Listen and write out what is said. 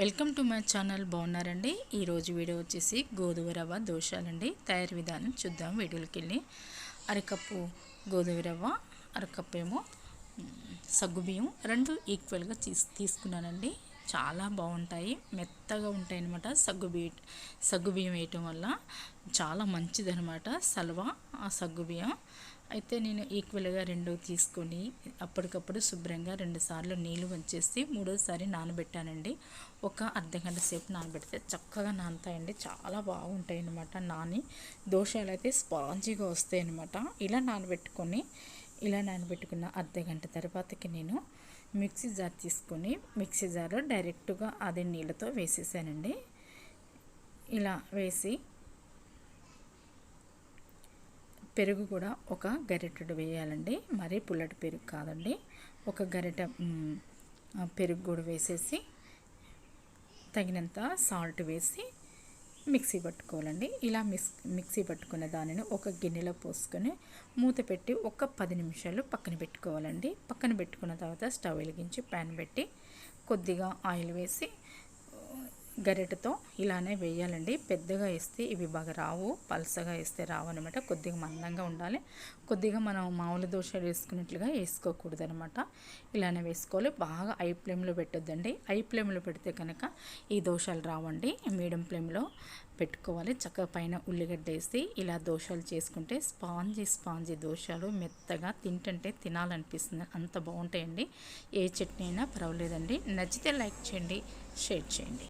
Welcome to my channel. బాగున్నారండి? ఈరోజు video వచ్చేసి గోధుమ రవ్వ దోశలండి తయారు విధానం చూద్దాం వీడియోకి వెళ్ళి అరకప్పు గోధుమ రవ్వ అరకప్పు ఏమో సగ్గుబియ్యం రెండు ఈక్వల్గా తీస్ తీసుకున్నానండి. చాలా బాగుంటాయి. మెత్తగా ఉంటాయి అనమాట సగ్గుబియ్యం సగ్గుబియ్యం వేయటం వల్ల చాలా మంచిదనమాట సల్వా ఆ సగ్గుబియ్యం అయితే నేను ఈక్వల్గా రెండు తీసుకొని అప్పటికప్పుడు శుభ్రంగా రెండు సార్లు నీళ్ళు వంచేసి మూడోసారి నానబెట్టానండి. ఒక అర్ధగంట సేపు నానబెడితే చక్కగా నానతాయండి. చాలా బాగుంటాయి అనమాట నాని దోషాలు అయితే స్పాంజీగా వస్తాయి అనమాట ఇలా నానబెట్టుకొని ఇలా నానబెట్టుకున్న అర్ధగంట తర్వాతకి నేను మిక్సీ జార్ తీసుకొని మిక్సీ జార్లో డైరెక్ట్గా అదే నీళ్ళతో వేసేసానండి. ఇలా వేసి పెరుగు కూడా ఒక గరిటెడు వేయాలండి. మరీ పుల్లటి పెరుగు కాదండి. ఒక గరిట పెరుగు కూడా వేసేసి తగినంత సాల్ట్ వేసి మిక్సీ పట్టుకోవాలండి. ఇలా మిక్స్ మిక్సీ పట్టుకున్న దానిని ఒక గిన్నెలో పోసుకొని మూత పెట్టి ఒక పది నిమిషాలు పక్కన పెట్టుకోవాలండి. పక్కన పెట్టుకున్న తర్వాత స్టవ్ వెలిగించి ప్యాన్ పెట్టి కొద్దిగా ఆయిల్ వేసి గరిటతో ఇలానే వేయాలండి. పెద్దగా వేస్తే ఇవి బాగా రావు. పలసగా వేస్తే రావు అనమాట కొద్దిగా మందంగా ఉండాలి. కొద్దిగా మనం మామూలు దోశలు వేసుకున్నట్లుగా వేసుకోకూడదు అనమాట ఇలానే వేసుకోవాలి. బాగా ఐ ఫ్లేమ్లో పెట్టొద్దండి. ఐ ఫ్లేమ్లో పెడితే కనుక ఈ దోశలు రావండి. మీడియం ఫ్లేమ్లో పెట్టుకోవాలి. చక్కగా పైన ఉల్లిగడ్డ వేసి ఇలా దోశలు చేసుకుంటే స్పాంజీ స్పాంజీ దోశలు మెత్తగా తింటుంటే తినాలనిపిస్తుంది. అంత బాగుంటాయండి. ఏ చట్నీ అయినా పర్వాలేదండి. నచ్చితే లైక్ చేయండి. షేర్ చేయండి.